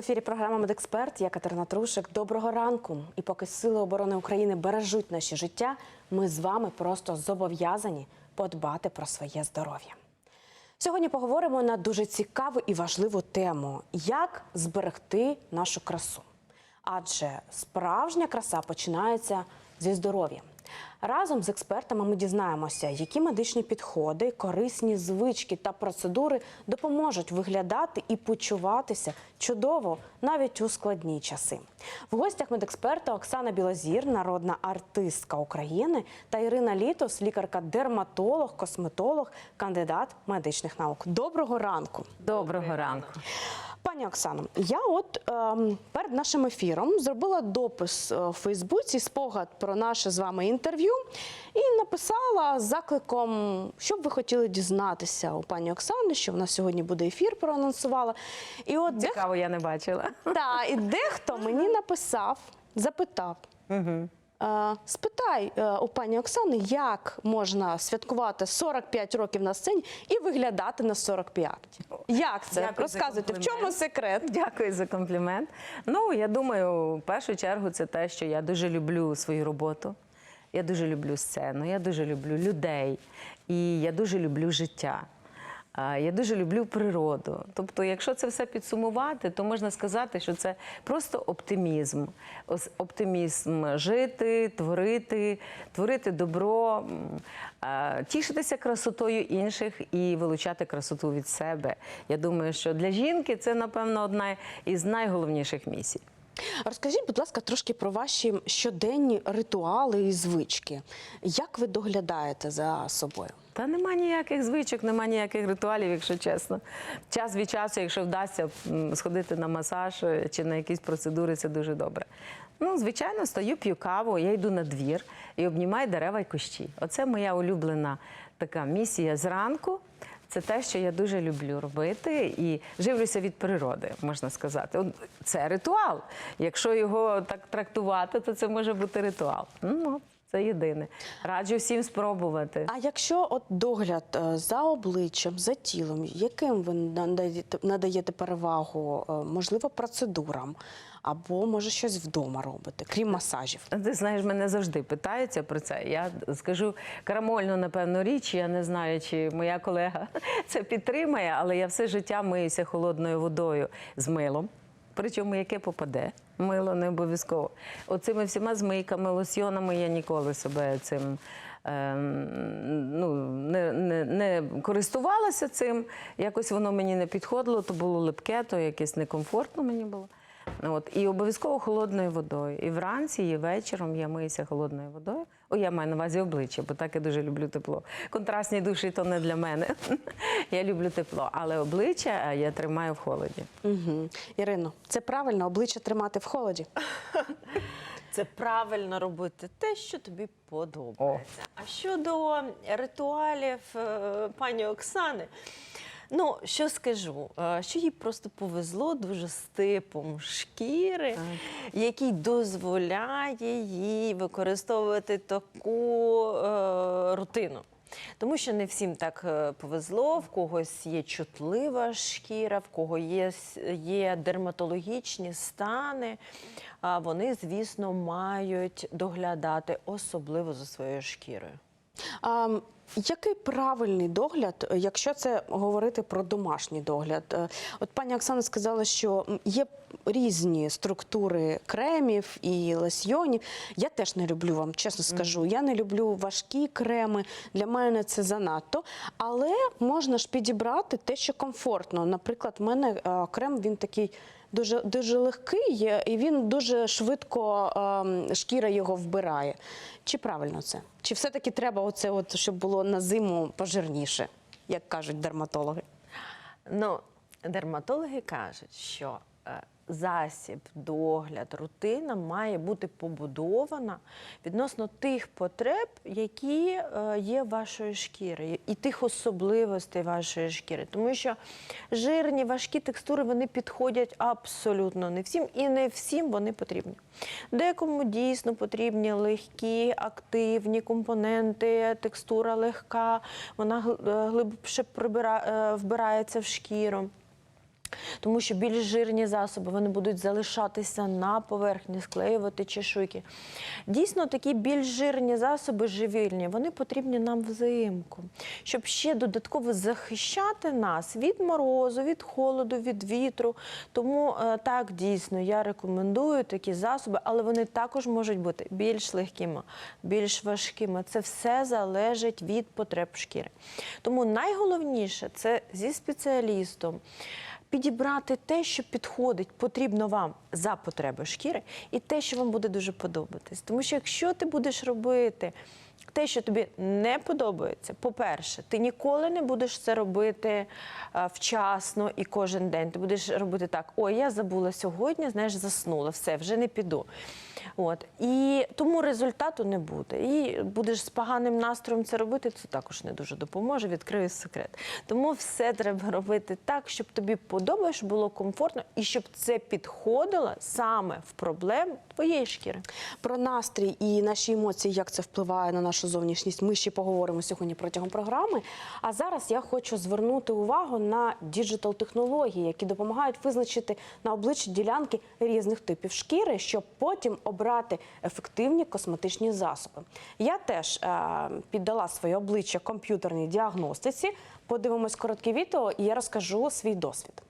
ефірі програма Медексперт. Я Катерина Трушик. Доброго ранку. І поки Сили оборони України бережуть наші життя, ми з вами просто зобов'язані подбати про своє здоров'я. Сьогодні поговоримо на дуже цікаву і важливу тему: як зберегти нашу красу. Адже справжня краса починається зі здоров'я. Разом з експертами ми дізнаємося, які медичні підходи, корисні звички та процедури допоможуть виглядати і почуватися чудово навіть у складні часи. В гостях медексперта Оксана Білозір, народна артистка України, та Ірина Літос, лікарка-дерматолог, косметолог, кандидат медичних наук. Доброго ранку! Доброго ранку. Пані Оксано, я от ем, перед нашим ефіром зробила допис е, в Фейсбуці, спогад про наше з вами інтерв'ю, і написала з закликом, що б ви хотіли дізнатися у пані Оксани, що в нас сьогодні буде ефір, проанонсувала. І от дех- Цікаво, я не бачила. та, і дехто мені написав, запитав. Е, Спитай е, у пані Оксани, як можна святкувати 45 років на сцені і виглядати на 45? Як це? Дякую Розказуйте, в чому секрет? Дякую за комплімент. Ну, я думаю, в першу чергу це те, що я дуже люблю свою роботу. Я дуже люблю сцену, я дуже люблю людей і я дуже люблю життя. Я дуже люблю природу. Тобто, якщо це все підсумувати, то можна сказати, що це просто оптимізм. Оптимізм жити, творити, творити добро, тішитися красотою інших і вилучати красоту від себе. Я думаю, що для жінки це, напевно, одна із найголовніших місій. Розкажіть, будь ласка, трошки про ваші щоденні ритуали і звички. Як ви доглядаєте за собою? Та нема ніяких звичок, нема ніяких ритуалів, якщо чесно. Час від часу, якщо вдасться сходити на масаж е, чи на якісь процедури, це дуже добре. Ну, звичайно, стою, п'ю каву, я йду на двір і обнімаю дерева й кущі. Оце моя улюблена така місія зранку. Це те, що я дуже люблю робити, і живлюся від природи, можна сказати. Це ритуал. Якщо його так трактувати, то це може бути ритуал. Ну, це єдине. Раджу всім спробувати. А якщо от догляд е, за обличчям, за тілом, яким ви надаєте, перевагу, е, можливо, процедурам, або може щось вдома робите, крім масажів? Ти знаєш, мене завжди питаються про це. Я скажу карамольну, напевно, річ. Я не знаю, чи моя колега це підтримає, але я все життя миюся холодною водою з милом. Причому яке попаде, мило не обов'язково. Оцими всіма змийками, лосьйонами я ніколи себе цим ем, ну, не, не, не користувалася цим. Якось воно мені не підходило, то було липке, то якесь некомфортно мені було. От, і обов'язково холодною водою. І вранці, і вечором я миюся холодною водою. О, я маю на увазі обличчя, бо так я дуже люблю тепло. Контрастні душі то не для мене. Я люблю тепло, але обличчя е, я тримаю в холоді. Угу. Ірино, це правильно обличчя тримати в холоді. Це правильно робити те, що тобі подобається. А щодо ритуалів е, пані Оксани, ну що скажу, Е, що їй просто повезло дуже з типом шкіри, який дозволяє їй використовувати таку е, рутину. Тому що не всім так е, повезло, в когось є чутлива шкіра, в кого є, є дерматологічні стани. А вони, звісно, мають доглядати особливо за своєю шкірою. А, який правильний догляд, е, якщо це говорити про домашній догляд? Е, От пані Оксана сказала, що є різні структури кремів і лосьйонів. Я теж не люблю вам, чесно скажу. Я не люблю важкі креми. Для мене це занадто. Але можна ж підібрати те, що комфортно. Наприклад, в мене е, крем він такий. Дуже дуже легкий і він дуже швидко е, шкіра його вбирає. Чи правильно це? Чи все-таки треба оце, от, щоб було на зиму пожирніше, як кажуть дерматологи? Ну, дерматологи кажуть, що е, засіб, догляд, рутина має бути побудована відносно тих потреб, які е, є вашої шкіри, і тих особливостей вашої шкіри. Тому що жирні, важкі текстури вони підходять абсолютно не всім, і не всім вони потрібні. Декому дійсно потрібні легкі, активні компоненти, текстура легка, вона е, глибше е, вбирається в шкіру. Тому що більш жирні засоби вони будуть залишатися на поверхні, склеювати чешуйки. Дійсно, такі більш жирні засоби живільні, вони потрібні нам взимку, щоб ще додатково захищати нас від морозу, від холоду, від вітру. Тому е, так дійсно я рекомендую такі засоби, але вони також можуть бути більш легкими, більш важкими. Це все залежить від потреб шкіри. Тому найголовніше це зі спеціалістом підібрати те, що підходить, потрібно вам за потреби шкіри, і те, що вам буде дуже подобатись. Тому що якщо ти будеш робити те, що тобі не подобається, по-перше, ти ніколи не будеш це робити е, вчасно і кожен день. Ти будеш робити так: ой, я забула сьогодні, знаєш, заснула, все, вже не піду. От. І тому результату не буде. І будеш з поганим настроєм це робити, це також не дуже допоможе, відкрию секрет. Тому все треба робити так, щоб тобі подобалось, було комфортно і щоб це підходило саме в проблему твоєї шкіри. Про настрій і наші емоції, як це впливає на нашу зовнішність, ми ще поговоримо сьогодні протягом програми. А зараз я хочу звернути увагу на діджитал-технології, які допомагають визначити на обличчі ділянки різних типів шкіри, щоб потім обрати ефективні косметичні засоби. Я теж е, піддала своє обличчя комп'ютерній діагностиці. Подивимось коротке відео, і я розкажу свій досвід.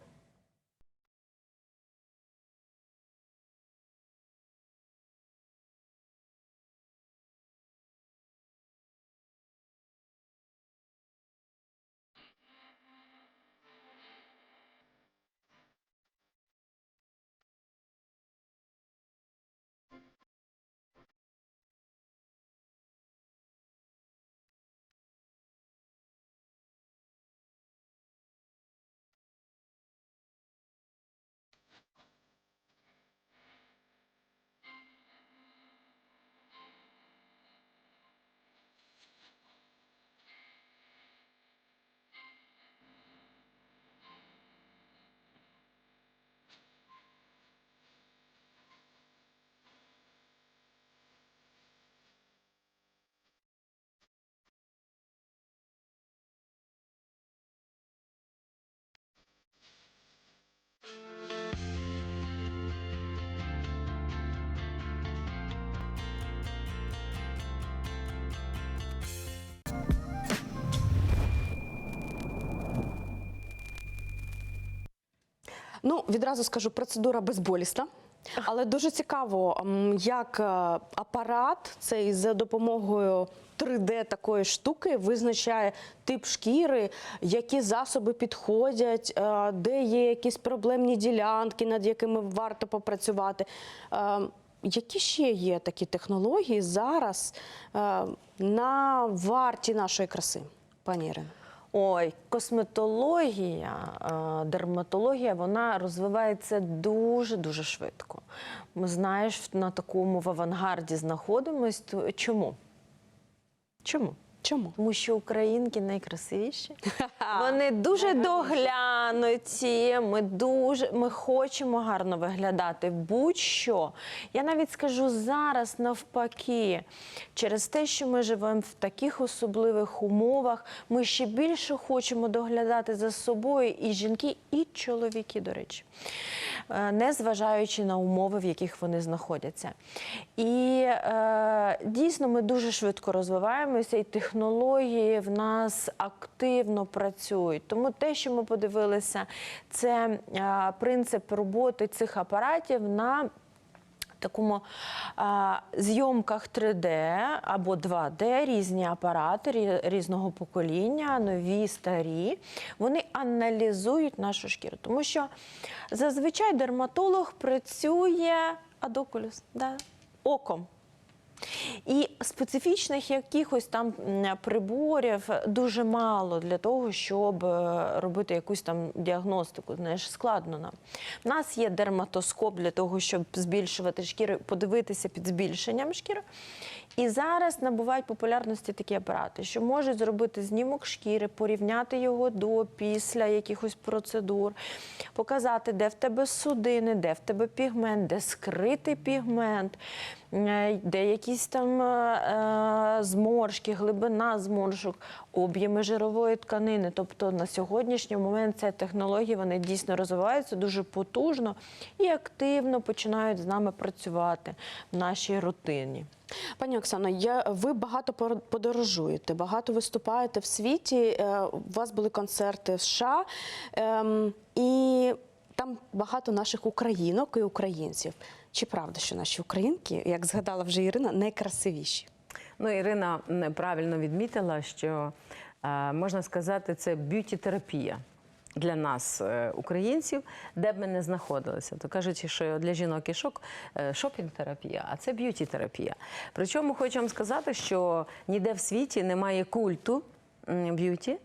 Ну, відразу скажу, процедура безболісна. Але дуже цікаво, як е, апарат цей за допомогою 3D такої штуки визначає тип шкіри, які засоби підходять, е, де є якісь проблемні ділянки, над якими варто попрацювати. Е, Які ще є такі технології зараз на варті нашої краси, пані Ірино? Ой, косметологія, е, дерматологія, вона розвивається дуже дуже швидко. Ми знаєш, на такому в авангарді знаходимось. Чому? Чому? Чому? Тому що українки найкрасивіші. Вони дуже доглянуті. Ми дуже ми хочемо гарно виглядати. Будь-що. Я навіть скажу зараз навпаки, через те, що ми живемо в таких особливих умовах, ми ще більше хочемо доглядати за собою і жінки, і чоловіки, до речі. Е, не зважаючи на умови, в яких вони знаходяться. І е, дійсно ми дуже швидко розвиваємося, і технології в нас активно працюють. Тому те, що ми подивилися, це е, принцип роботи цих апаратів на Такому а, зйомках 3D або 2D різні апарати різного покоління, нові, старі, вони аналізують нашу шкіру. Тому що зазвичай дерматолог працює адокулюс, да, оком. І специфічних якихось там приборів дуже мало для того, щоб е, робити якусь там діагностику. Знаєш, складно нам. У нас є дерматоскоп для того, щоб збільшувати шкіру, подивитися під збільшенням шкіри. І зараз набувають популярності такі апарати, що можуть зробити знімок шкіри, порівняти його до після якихось процедур, показати, де в тебе судини, де в тебе пігмент, де скритий пігмент, де якісь там е, е, зморшки, глибина зморшок, об'єми жирової тканини. Тобто на сьогоднішній момент ці технології вони дійсно розвиваються дуже потужно і активно починають з нами працювати в нашій рутині. Пані Оксано, я, ви багато подорожуєте, багато виступаєте в світі. е, У вас були концерти в США, ем, і там багато наших українок і українців. Чи правда, що наші українки, як згадала вже Ірина, найкрасивіші? Ну, Ірина правильно відмітила, що е, можна сказати, це б'юті-терапія. Для нас, е, українців, де б ми не знаходилися, то кажучи, що для жінок і шок е, шопінг-терапія, а це б'юті-терапія. Причому хочу вам сказати, що ніде в світі немає культу б'юті,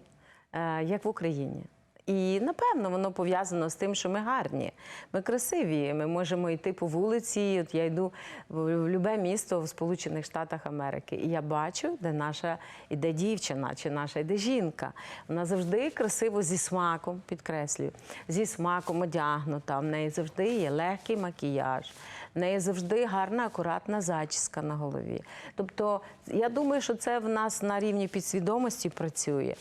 як в Україні. І напевно воно пов'язано з тим, що ми гарні, ми красиві. Ми можемо йти по вулиці. От я йду в любе місто в Сполучених Штатах Америки, і я бачу, де наша іде дівчина чи наша йде жінка. Вона завжди красиво зі смаком, підкреслюю, зі смаком одягнута. В неї завжди є легкий макіяж. В неї завжди гарна, акуратна зачіска на голові. Тобто, я думаю, що це в нас на рівні підсвідомості працює.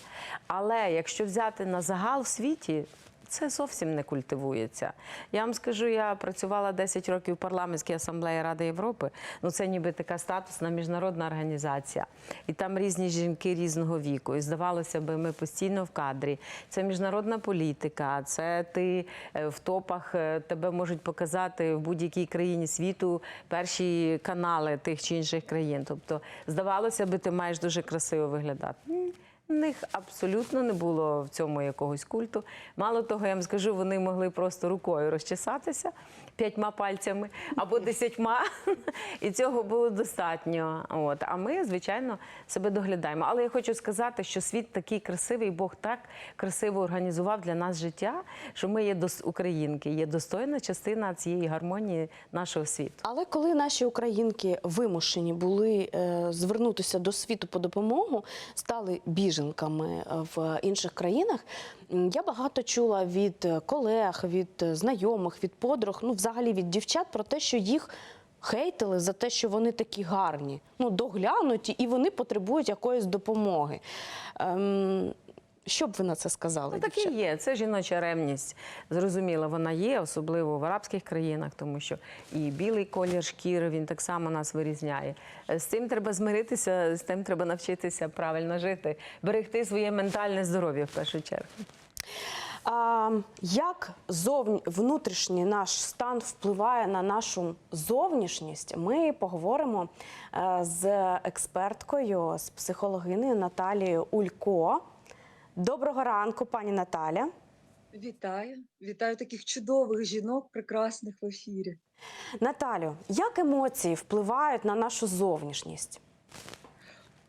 Але якщо взяти на загал в світі, це зовсім не культивується. Я вам скажу, я працювала 10 років в парламентській асамблеї Ради Європи. Ну це ніби така статусна міжнародна організація. І там різні жінки різного віку. І здавалося би, ми постійно в кадрі. Це міжнародна політика, це ти е, в топах е, тебе можуть показати в будь-якій країні світу перші канали тих чи інших країн. Тобто, здавалося би, ти маєш дуже красиво виглядати. Них абсолютно не було в цьому якогось культу. Мало того, я вам скажу, вони могли просто рукою розчесатися п'ятьма пальцями або десятьма, і цього було достатньо. От. А ми, звичайно, себе доглядаємо. Але я хочу сказати, що світ такий красивий, Бог так красиво організував для нас життя, що ми є дос- українки, є достойна частина цієї гармонії нашого світу. Але коли наші українки вимушені були е, звернутися до світу по допомогу, стали біженками е, в інших країнах, я багато чула від колег, від знайомих, від подруг, ну взагалі від дівчат про те, що їх. Хейтили за те, що вони такі гарні, ну доглянуті, і вони потребують якоїсь допомоги. Ем, що б ви на це сказали? Ну, так і є. Це жіноча ревність. Зрозуміло, вона є, особливо в арабських країнах, тому що і білий колір шкіри він так само нас вирізняє. Е, З цим треба змиритися, з тим треба навчитися правильно жити, берегти своє ментальне здоров'я в першу чергу. А, як зовні, внутрішній наш стан впливає на нашу зовнішність? Ми поговоримо е, з експерткою, з психологинею Наталією Улько. Доброго ранку, пані Наталя. Вітаю, вітаю таких чудових жінок, прекрасних в ефірі. Наталю, як емоції впливають на нашу зовнішність?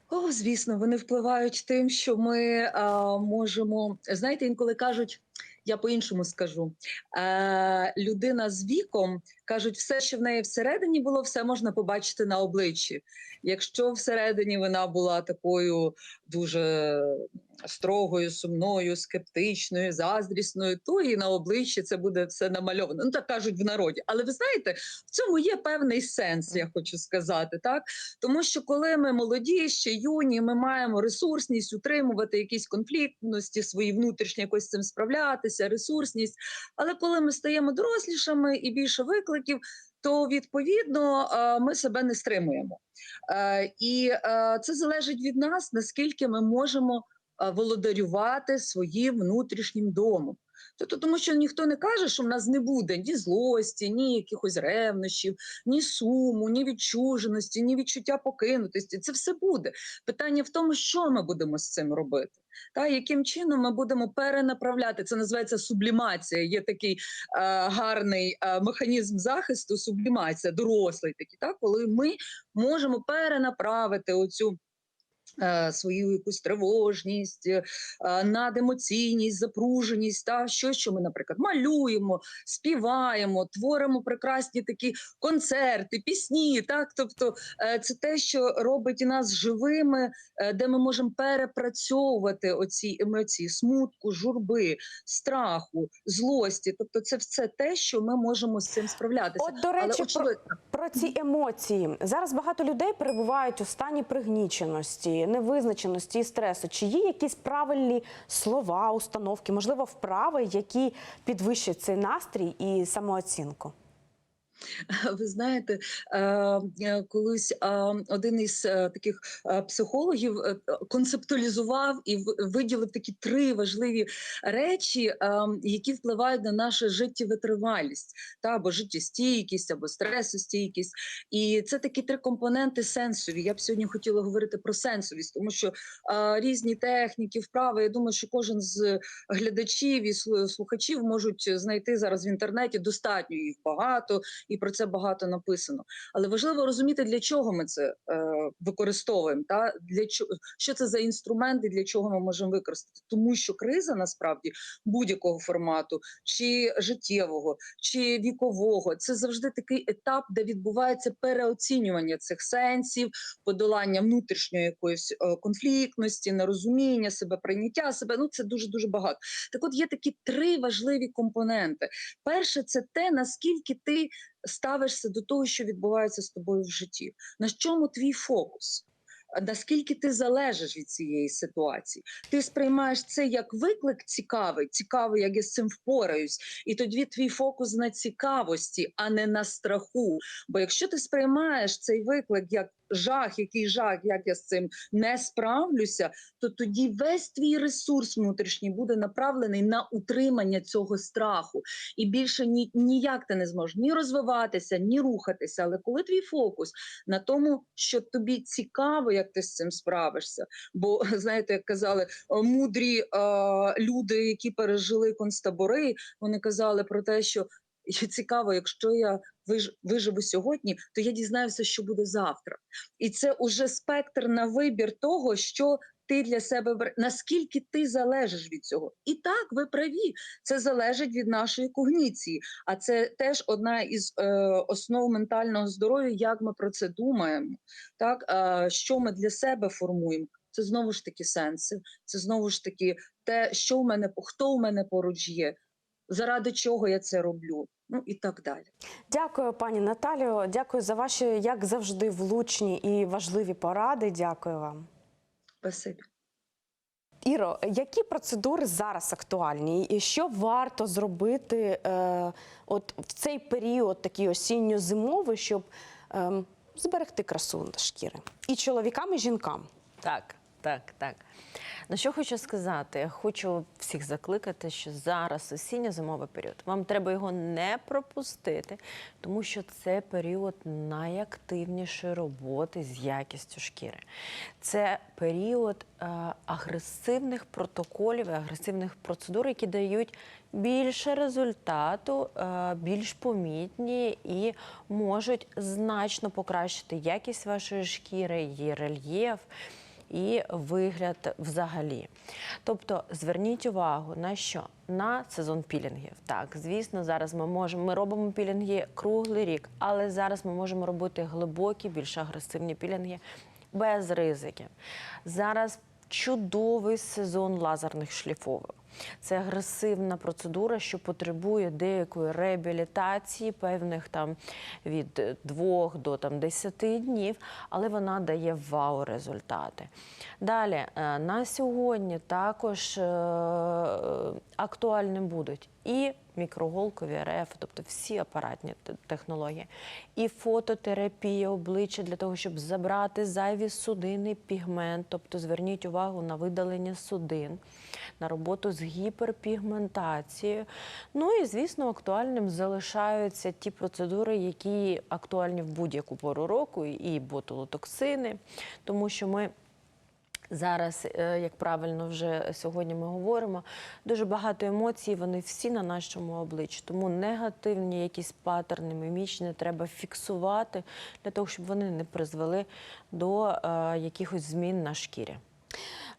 О, звісно, вони впливають тим, що ми а, можемо. Знаєте, інколи кажуть, я по-іншому скажу. Е, людина з віком кажуть, все, що в неї всередині було, все можна побачити на обличчі. Якщо всередині вона була такою дуже строгою, сумною, скептичною, заздрісною, то і на обличчі це буде все намальовано. Ну так кажуть в народі. Але ви знаєте, в цьому є певний сенс, я хочу сказати, так тому що коли ми молоді, ще юні, ми маємо ресурсність утримувати якісь конфліктності, свої внутрішні якось з цим справлятися, ресурсність. Але коли ми стаємо дорослішими і більше викликів, то відповідно е, ми себе не стримуємо. Е, І е, це залежить від нас, наскільки ми можемо володарювати своїм внутрішнім домом. Тобто, тому що ніхто не каже, що в нас не буде ні злості, ні якихось ревнощів, ні суму, ні відчуженості, ні відчуття покинутості. Це все буде. Питання в тому, що ми будемо з цим робити. Та яким чином ми будемо перенаправляти? Це називається сублімація. Є такий е, гарний е, механізм захисту, сублімація, дорослий такий, так, коли ми можемо перенаправити оцю Свою якусь тривожність, е, надемоційність, запруженість, та щось, що ми, наприклад, малюємо, співаємо, творимо прекрасні такі концерти, пісні. Так, тобто, е, це те, що робить нас живими, е, де ми можемо перепрацьовувати оці емоції смутку, журби, страху, злості. Тобто, це все те, що ми можемо з цим справлятися. От, до речі, про, очевидно, про ці емоції. Зараз багато людей перебувають у стані пригніченості, невизначеності і стресу. Чи є якісь правильні слова, установки, можливо, вправи, які підвищать цей настрій і самооцінку? Ви знаєте, колись один із е, таких е, психологів е, концептуалізував і виділив такі три важливі речі, які впливають на нашу життєвитривалість, та або життєстійкість, або стресостійкість. І це такі три компоненти сенсові. Я б сьогодні хотіла говорити про сенсовість, тому що різні техніки, вправи. Я думаю, що кожен з глядачів і слу- слухачів можуть знайти зараз в інтернеті. Достатньо їх багато і про це багато написано. Але важливо розуміти, для чого ми це е, використовуємо, та для чого що це за інструмент і для чого ми можемо використати. Тому що криза насправді будь-якого формату, чи життєвого, чи вікового, це завжди такий етап, де відбувається переоцінювання цих сенсів, подолання внутрішньої якоїсь е, конфліктності, нерозуміння себе, прийняття себе. Ну це дуже дуже багато. Так, от є такі три важливі компоненти. Перше, це те, наскільки ти ставишся до того, що відбувається з тобою в житті. На чому твій фокус? Наскільки ти залежиш від цієї ситуації? Ти сприймаєш це як виклик цікавий, цікавий, як я з цим впораюсь, і тоді твій фокус на цікавості, а не на страху. Бо якщо ти сприймаєш цей виклик як жах, який жах, як я з цим не справлюся, то тоді весь твій ресурс внутрішній буде направлений на утримання цього страху і більше ні, ніяк ти не зможеш ні розвиватися, ні рухатися. Але коли твій фокус на тому, що тобі цікаво, як ти з цим справишся, бо знаєте, як казали мудрі е, люди, які пережили концтабори, вони казали про те, що цікаво, якщо я виживу сьогодні, то я дізнаюся, що буде завтра. І це уже спектр на вибір того, що ти для себе наскільки ти залежиш від цього. І так, ви праві, це залежить від нашої когніції. А це теж одна із е, основ ментального здоров'я, як ми про це думаємо, так е, що ми для себе формуємо. Це знову ж таки сенси, це знову ж таки те, що в мене хто у мене поруч є, заради чого я це роблю, ну і так далі. Дякую, пані Наталію. Дякую за ваші, як завжди, влучні і важливі поради. Дякую вам. Спасибі. Іро, які процедури зараз актуальні, і що варто зробити е, от в цей період, такий осінньо-зимовий, щоб е, зберегти красу шкіри і чоловікам, і жінкам? Так, так, так. На що хочу сказати? Хочу всіх закликати, що зараз осінньо-зимовий період. Вам треба його не пропустити, тому що це період найактивнішої роботи з якістю шкіри. Це період е, агресивних протоколів і агресивних процедур, які дають більше результату, е, більш помітні і можуть значно покращити якість вашої шкіри, її рельєф і вигляд взагалі. Тобто зверніть увагу на що? На сезон пілінгів. Так, звісно, зараз ми можемо ми робимо пілінги круглий рік, але зараз ми можемо робити глибокі, більш агресивні пілінги без ризиків. Зараз чудовий сезон лазерних шліфовок. Це агресивна процедура, що потребує деякої реабілітації, певних там від 2 до там 10 днів, але вона дає вау-результати. Далі е, на сьогодні також е, актуальним будуть і мікроголкові РФ, тобто всі апаратні технології, і фототерапія обличчя для того, щоб забрати зайві судини, пігмент. Тобто зверніть увагу на видалення судин, на роботу з гіперпігментацією. Ну і звісно, актуальним залишаються ті процедури, які актуальні в будь-яку пору року, і ботулотоксини, тому що ми Зараз, е, як правильно вже сьогодні ми говоримо, дуже багато емоцій, вони всі на нашому обличчі. Тому негативні якісь паттерни мімічні треба фіксувати для того, щоб вони не призвели до е, якихось змін на шкірі.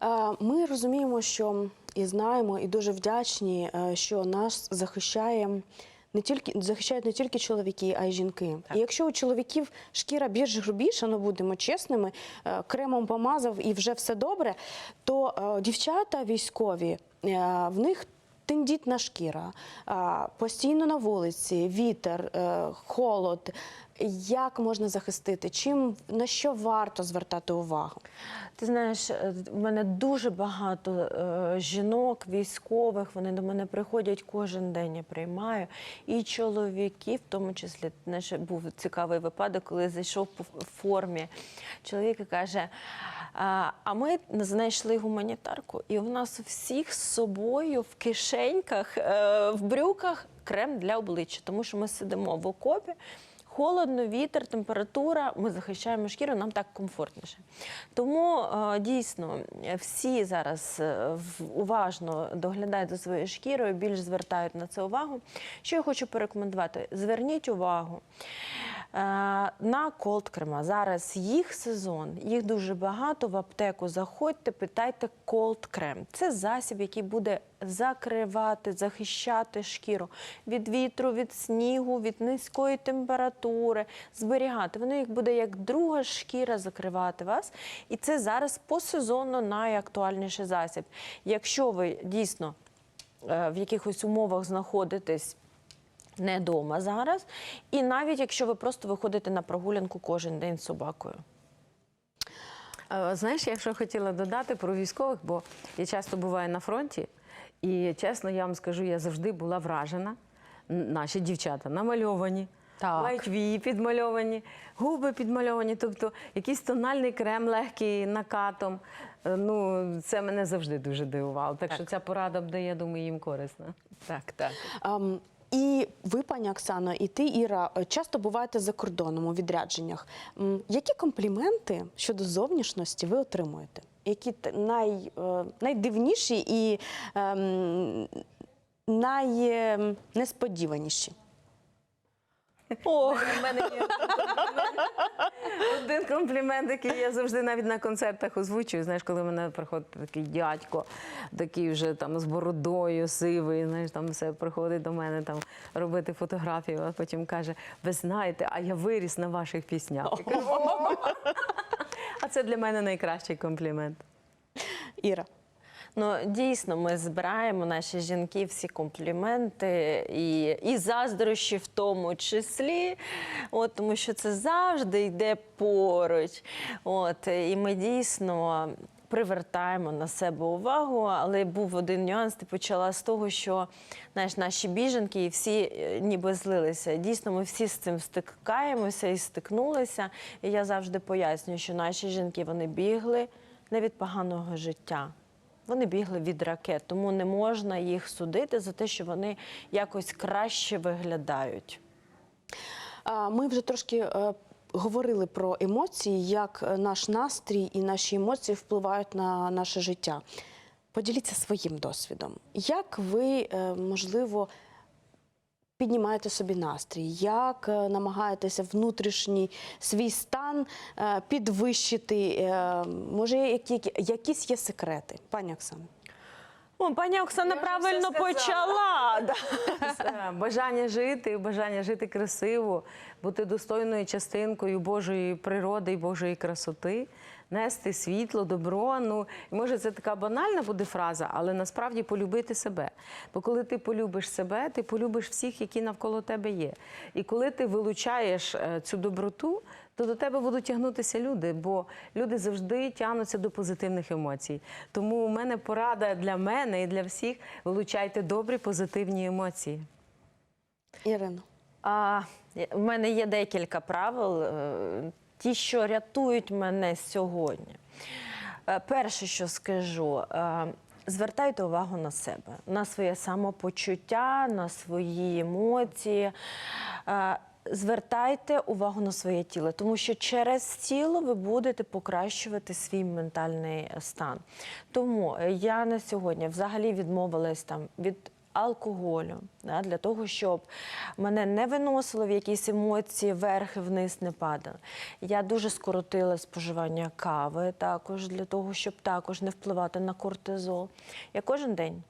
Е, Ми розуміємо, що і знаємо, і дуже вдячні, що нас захищає. Не тільки захищають не тільки чоловіки, а й жінки. І якщо у чоловіків шкіра більш грубіша, ну будемо чесними, е, кремом помазав і вже все добре, то е, дівчата військові е, в них тендітна шкіра, постійно на вулиці, вітер, холод. Як можна захистити? Чим на що варто звертати увагу? Ти знаєш, е, в мене дуже багато е, жінок, військових. Вони до мене приходять кожен день. Я приймаю і чоловіків, в тому числі знаєш, був цікавий випадок, коли зайшов по в формі чоловік каже: а, ми знайшли гуманітарку, і у нас всіх з собою в кишеньках, е, в брюках крем для обличчя, тому що ми сидимо в окопі. Холодно, вітер, температура, ми захищаємо шкіру, нам так комфортніше. Тому е, дійсно всі зараз е, уважно доглядають за своєю шкірою, більш звертають на це увагу. Що я хочу порекомендувати? Зверніть увагу е, на колд крема. Зараз їх сезон, їх дуже багато. В аптеку заходьте, питайте колд крем. Це засіб, який буде закривати, захищати шкіру від вітру, від снігу, від низької температури, зберігати. Воно як буде як друга шкіра закривати вас. І це зараз посезонно найактуальніший засіб. Якщо ви дійсно е, в якихось умовах знаходитесь. Не вдома зараз, і навіть якщо ви просто виходите на прогулянку кожен день з собакою. Е, Знаєш, я що хотіла додати про військових, бо я часто буваю на фронті, і чесно, я вам скажу, я завжди була вражена. Наші дівчата намальовані. Так. Мають вії підмальовані, губи підмальовані, тобто якийсь тональний крем легкий накатом. Е, Ну, це мене завжди дуже дивувало. Так, що ця порада буде, я думаю, їм корисна. Так, так. Ем, і ви, пані Оксано, і ти, Іра, е, часто буваєте за кордоном у відрядженнях. Які компліменти щодо зовнішності ви отримуєте? Які най, е, найдивніші і ем, найнесподіваніші? Ох, У мене є один комплімент, який я завжди навіть на концертах озвучую. Знаєш, коли мене приходить такий дядько, такий вже там з бородою, сивий, знаєш, там все приходить до мене там робити фотографію, а потім каже: ви знаєте, а я виріс на ваших піснях. Це для мене найкращий комплімент. Іра. Ну дійсно, ми збираємо наші жінки всі компліменти і, і заздрощі в тому числі, от, тому що це завжди йде поруч. От, і ми дійсно. Привертаємо на себе увагу, але був один нюанс. Ти почала з того, що знаєш, наші біженки і всі е, ніби злилися. Дійсно, ми всі з цим стикаємося і стикнулися. І я завжди пояснюю, що наші жінки вони бігли не від поганого життя. Вони бігли від ракет, тому не можна їх судити за те, що вони якось краще виглядають. Ми вже трошки е, говорили про емоції, як е, наш настрій і наші емоції впливають на наше життя. Поділіться своїм досвідом. Як ви, е, можливо, піднімаєте собі настрій? Як е, намагаєтеся внутрішній свій стан підвищити? Може, якісь є секрети, пані Оксано? О, пані Оксана Я правильно почала. Да. Бажання жити, бажання жити красиво, бути достойною частинкою Божої природи і Божої красоти, нести світло, добро. Ну, і може, це така банальна буде фраза, але насправді полюбити себе. Бо коли ти полюбиш себе, ти полюбиш всіх, які навколо тебе є. І коли ти вилучаєш е, цю доброту, то до тебе будуть тягнутися люди, бо люди завжди тягнуться до позитивних емоцій. Тому у мене порада для мене і для всіх: вилучайте добрі позитивні емоції. Ірино. А, в мене є декілька правил, е, ті, що рятують мене сьогодні. Е, Перше, що скажу, е, звертайте увагу на себе, на своє самопочуття, на свої емоції. Е, Звертайте увагу на своє тіло, тому що через тіло ви будете покращувати свій ментальний стан. Тому я на сьогодні взагалі відмовилась там від алкоголю да, для того, щоб мене не виносило в якісь емоції, вверх і вниз не падали. Я дуже скоротила споживання кави також для того, щоб також не впливати на кортизол. Я кожен день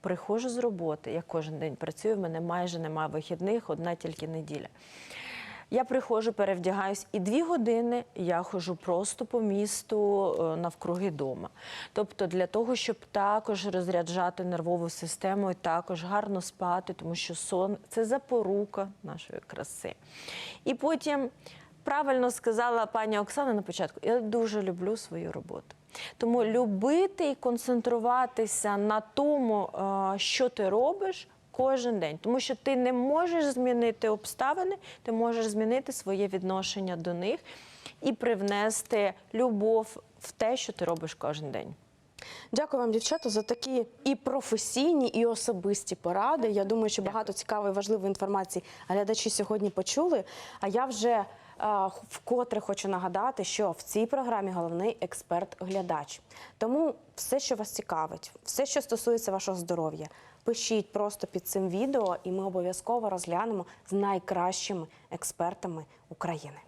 приходжу з роботи, я кожен день працюю, в мене майже немає вихідних, одна тільки неділя. Я приходжу, перевдягаюсь, і дві години я ходжу просто по місту е, навкруги дома. Тобто для того, щоб також розряджати нервову систему і також гарно спати, тому що сон це запорука нашої краси. І потім правильно сказала пані Оксана на початку, я дуже люблю свою роботу. Тому любити і концентруватися на тому, е, що ти робиш, кожен день, тому що ти не можеш змінити обставини, ти можеш змінити своє відношення до них і привнести любов в те, що ти робиш кожен день. Дякую вам, дівчата, за такі і професійні, і особисті поради. Я думаю, що багато цікавої і важливої інформації глядачі сьогодні почули. А я вже вкотре хочу нагадати, що в цій програмі головний експерт-глядач. Тому все, що вас цікавить, все, що стосується вашого здоров'я, пишіть просто під цим відео, і ми обов'язково розглянемо з найкращими експертами України.